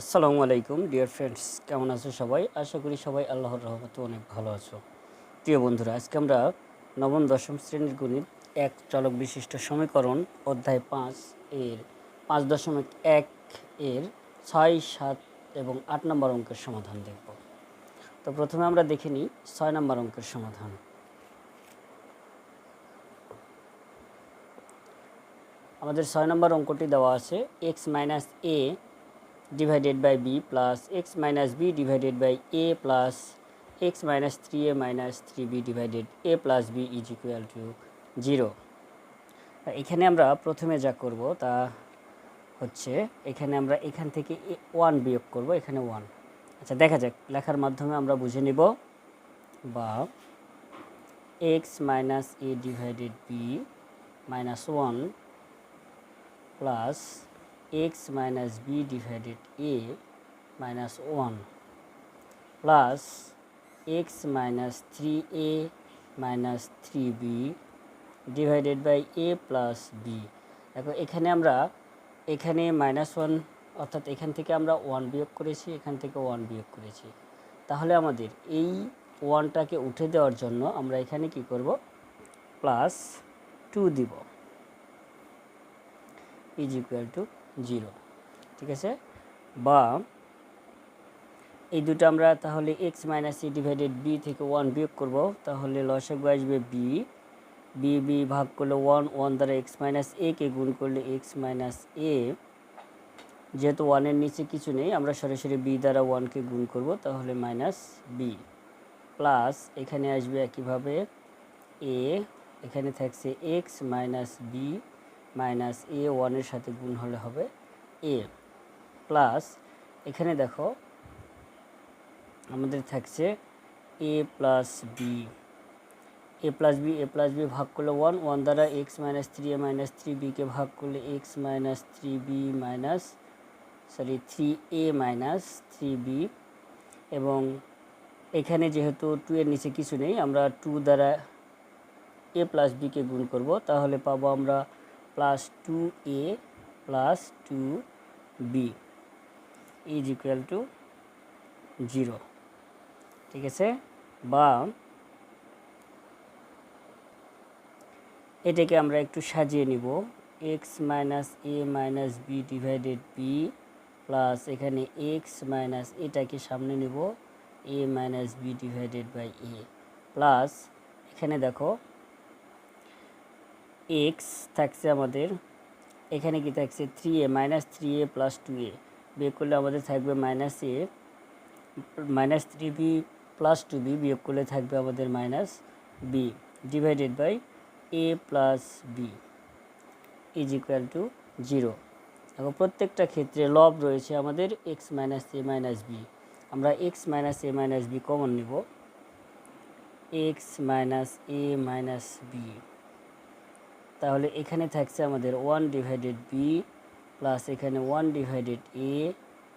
আসসালামু আলাইকুম, dear friends, কেমন আছো সবাই? আশা করি সবাই আল্লাহর রহমতে অনেক ভালো আছো। প্রিয় বন্ধুরা, আজকে আমরা নবম, দশম শ্রেণির গণিত এক চলক বিশিষ্ট সমীকরণ অধ্যায় পাঁচ এর পাঁচ দশমিক এক এর ছয়, সাত এবং আট নম্বর অঙ্কের সমাধান দেখব। তো প্রথমে আমরা দেখে নিই ছয় নম্বর অঙ্কের সমাধান। আমাদের ছয় নম্বর অঙ্কটি দেওয়া আছে, x minus a divided by b plus x minus b divided by a plus x minus 3a minus 3b divided a plus b is equal to 0 এখানে আমরা প্রথমে যা করব তা হচ্ছে এখানে আমরা এখান থেকে ওয়ান বিয়োগ করব, এখানে ওয়ান আচ্ছা দেখা যাক, লেখার মাধ্যমে আমরা বুঝে নিব বা x minus a divided b minus one plus x minus b divided a minus 1 plus x minus 3a minus 3b divided by a plus b দেখো, এখানে আমরা, এখানে মাইনাস ওয়ান অর্থাৎ এখান থেকে আমরা ওয়ান বিয়োগ করেছি, এখান থেকে ওয়ান বিয়োগ করেছি। তাহলে আমাদের এই ওয়ানটাকে উঠে দেওয়ার জন্য আমরা এখানে কি করব? প্লাস টু দিব। Is equal to zero. ঠিক আছে? বা এই দুটো আমরা তাহলে x minus a divided b থেকে ওয়ান বিয়োগ করব। তাহলে লসাগু আসবে বি বি বি ভাগ করলে ওয়ান ওয়ান দ্বারা এক্স মাইনাস এ কে গুণ করলে এক্স মাইনাস এ যেহেতু ওয়ানের নিচে কিছু নেই, আমরা সরাসরি বি দ্বারা ওয়ানকে গুণ করব, তাহলে মাইনাস বি প্লাস এখানে আসবে একইভাবে এ এখানে থাকছে x minus b minus a ওয়ানের সাথে গুণ হলে হবে এ। প্লাস এখানে দেখো আমাদের থাকছে a plus b. A plus b, a plus b ভাগ করলে ওয়ান ওয়ান দ্বারা x minus three, a minus three বিকে ভাগ করলে x minus three b minus, sorry, three a minus three b. এবং এখানে যেহেতু টু এর নিচে কিছু নেই, আমরা টু দ্বারা এ প্লাস বিকে গুণ করব, তাহলে পাবো আমরা plus two a plus two b is equal to zero ঠিক আছে? বা এটাকে আমরা একটু সাজিয়ে নিব। X minus a minus b divided b plus এখানে এক্স মাইনাস এটাকে সামনে নিব। A minus b divided by a plus এখানে দেখো এক্স থাকছে আমাদের, এখানে কি থাকছে? Three a minus three a plus two a বিয়োগ করলে আমাদের থাকবে minus a minus three b plus two b বিয়োগ করলে থাকবে আমাদের minus b divided by a plus b is equal to zero এখন প্রত্যেকটা ক্ষেত্রে লব রয়েছে আমাদের x minus a minus b আমরা x minus a minus b common নিব। X minus a minus b তাহলে এখানে থাকছে আমাদের ওয়ান ডিভাইডেড বি প্লাস এখানে ওয়ান ডিভাইডেড এ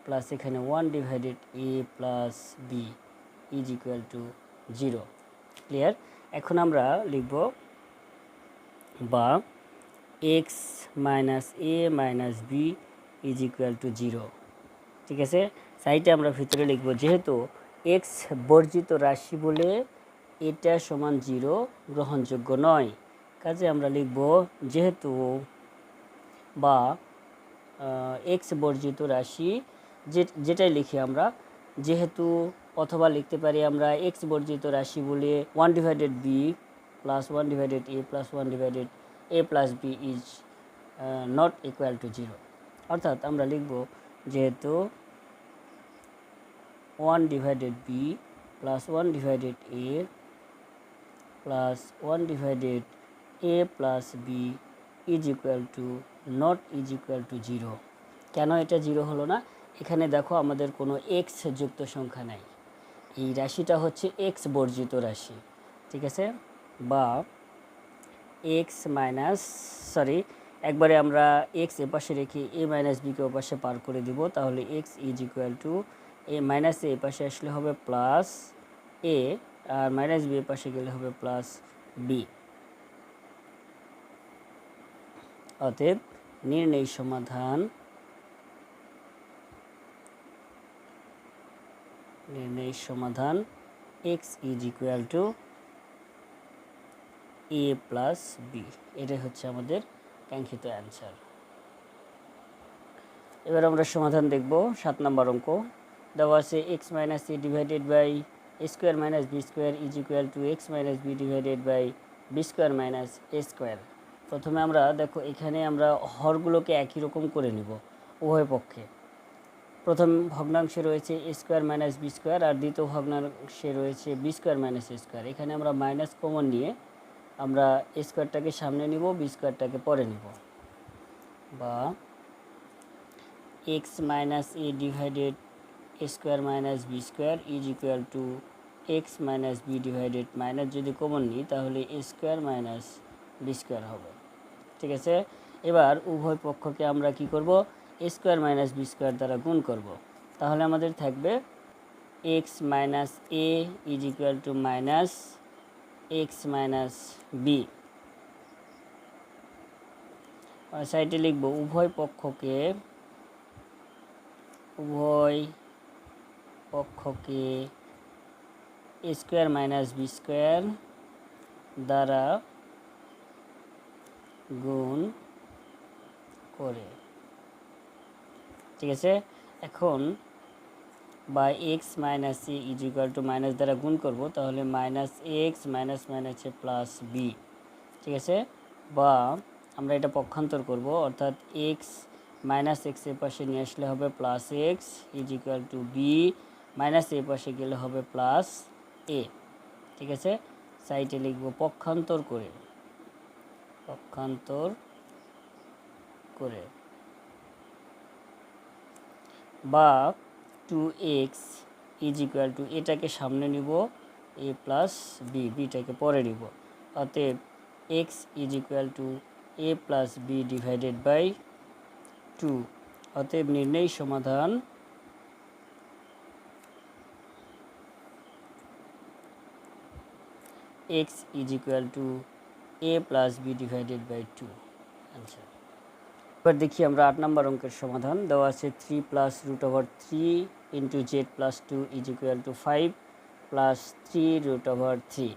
প্লাস এখানে one divided a plus b is equal to zero clear এখন আমরা লিখব বা x minus a minus b is equal to zero ঠিক আছে? সাইটে আমরা ভিতরে লিখব, যেহেতু এক্স বর্জিত রাশি বলে এটা সমান জিরো গ্রহণযোগ্য নয়। কাজে আমরা লিখব যেহেতু বা এক্স বর্জিত রাশি, যে, যেটাই লিখি আমরা, যেহেতু অথবা লিখতে পারি আমরা এক্স বর্জিত রাশি বলে one divided b plus one divided a plus one divided a plus b is not equal to zero অর্থাৎ আমরা লিখব যেহেতু one divided b plus one divided a plus one divided a plus b is equal to not is equal to zero কেন এটা zero হলো না? এখানে দেখো আমাদের কোনো এক্স যুক্ত সংখ্যা নাই। এই রাশিটা হচ্ছে এক্স বর্জিত রাশি, ঠিক আছে? বা এক্স মাইনাস সরি একবারে আমরা এক্স এপাশে রেখে এ মাইনাস বিকে ওপাশে পার করে দিব, তাহলে x is equal to a minus a পাশে আসলে হবে প্লাস এ আর মাইনাস বি পাশে গেলে হবে প্লাস বি অতএব নির্ণয় সমাধান নির্ণয়ের সমাধান x is equal to a plus b এটাই হচ্ছে আমাদের কাঙ্ক্ষিত অ্যান্সার এবার আমরা সমাধান দেখব সাত নম্বর অঙ্ক। দেওয়া আছে x minus a divided by square minus b square is equal to x minus b divided by b square minus a square প্রথমে আমরা, দেখো, এখানে আমরা হরগুলোকে একই রকম করে নিব উভয় পক্ষে। প্রথম ভগ্নাংশে রয়েছে a square minus b square আর দ্বিতীয় ভগ্নাংশে রয়েছে b square minus a square এখানে আমরা মাইনাস কমন নিয়ে আমরা এ স্কোয়ারটাকে সামনে নিব বি স্কোয়ারটাকে পরে নিব। বা x minus a divided a square minus b square is equal to x minus b divided minus যদি কমন নিই, তাহলে a square minus b square হবে। ঠিক আছে? এবার উভয় পক্ষকে আমরা কি করব? স্কোয়ার মাইনাস বি স্কোয়ার দ্বারা গুণ করব। তাহলে আমাদের থাকবে x minus a is equal to minus x minus b সাইডে লিখব উভয় পক্ষকে উভয় পক্ষকে স্কোয়ার মাইনাস বি স্কোয়ার দ্বারা গুণ করে। ঠিক আছে? এখন বা x minus a is equal to minus দ্বারা গুণ করব, তাহলে মাইনাস এক্স মাইনাস মাইনাসে প্লাস বি ঠিক আছে? বা আমরা এটা পক্ষান্তর করব, অর্থাৎ এক্স মাইনাস এক্সের পাশে নিয়ে আসলে হবে plus x is equal to b minus a পাশে গেলে হবে প্লাস এ ঠিক আছে? সাইটে লিখব পক্ষান্তর করে। পক্ষান্তর করে। বা two x is equal to এটাকে সামনে নিব এ প্লাস বি বিটাকে পরে নিব। অতএব x is equal to a plus b divided by two অতএব নির্ণয় সমাধান x is equal to a plus b divided by two answer এবার দেখি আমরা আট নম্বর অঙ্কের সমাধান। দেওয়া আছে three plus root over three into z plus two is equal to five plus three root over three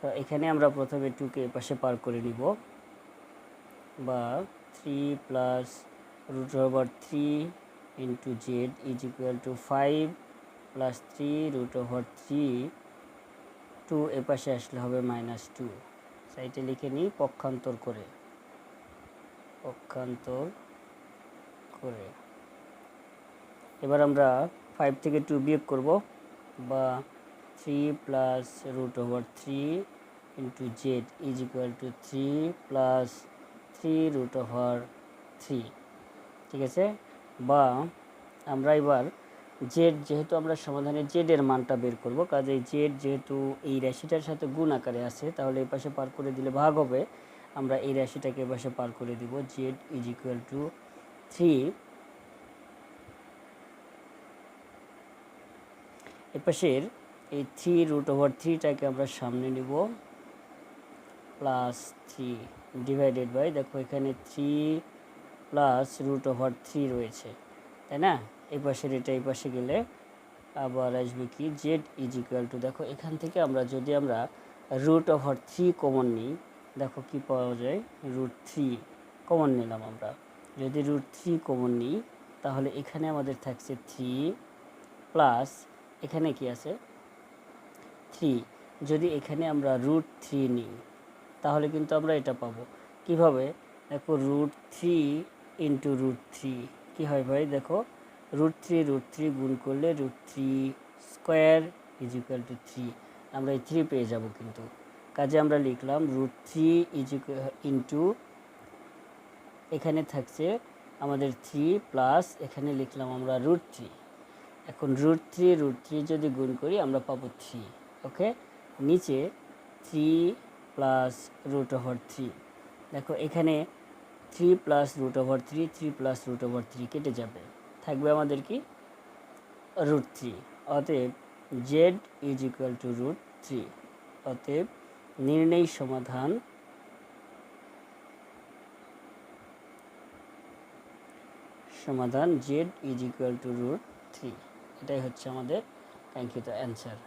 তো এখানে আমরা প্রথমে টুকে পাশে পার করে নিব। বা three plus root over three into z is equal to five plus three root over three two এ পাশে আসলে হবে মাইনাস টু সাইটে লিখে নিই, পক্ষান্তর করে। পক্ষান্তর করে। এবার আমরা ফাইভ থেকে টু বিয়োগ করব বা three plus root over three into z is equal to three plus three root over three ঠিক আছে? বা আমরা এবার জেড যেহেতু আমরা সমাধানে জেডের মানটা বের করব, কাজেই জেড যেহেতু এই রাশিটার সাথে গুণ আকারে আছে, তাহলে এই পাশে পার করে দিলে ভাগ হবে। আমরা এই রাশিটাকে এ পাশে পার করে দিব z is equal to three এপাশের এই থ্রি রুট ওভার থ্রিটাকে আমরা সামনে নিব প্লাস থ্রি ডিভাইডেড বাই দেখো এখানে three plus root over three রয়েছে, তাই না? এই পাশের এটা এই পাশে গেলে আবার আসবে কি? জেড ইজ ইকুয়াল টু দেখো এখান থেকে আমরা যদি আমরা রুট ওভার থ্রি কমন নিই, দেখো কি পাওয়া যায়? রুট থ্রি কমন নিলাম আমরা। যদি রুট থ্রি কমন নিই, তাহলে এখানে আমাদের থাকছে থ্রি প্লাস এখানে কি আছে? থ্রি যদি এখানে আমরা রুট থ্রি নিই, তাহলে কিন্তু আমরা এটা পাবো। কীভাবে? দেখো root three into root three কী হয় ভাই? দেখো রুট থ্রি রুট থ্রি গুণ করলে root three square is equal to three আমরা এই থ্রি পেয়ে যাব কিন্তু। কাজে আমরা লিখলাম রুট থ্রি ইজ ইন্টু এখানে থাকছে আমাদের থ্রি প্লাস এখানে লিখলাম আমরা রুট থ্রি। এখন রুট থ্রি রুট থ্রি যদি গুণ করি আমরা পাবো থ্রি ওকে? নিচে three plus root over three দেখো এখানে three plus root over three three plus root over three কেটে যাবে। থাকবে আমাদের কি? রুট থ্রি অতএব z is equal to root three অতএব নির্ণয় সমাধান সমাধান z is equal to root three এটাই হচ্ছে আমাদের কাঙ্ক্ষিত অ্যান্সার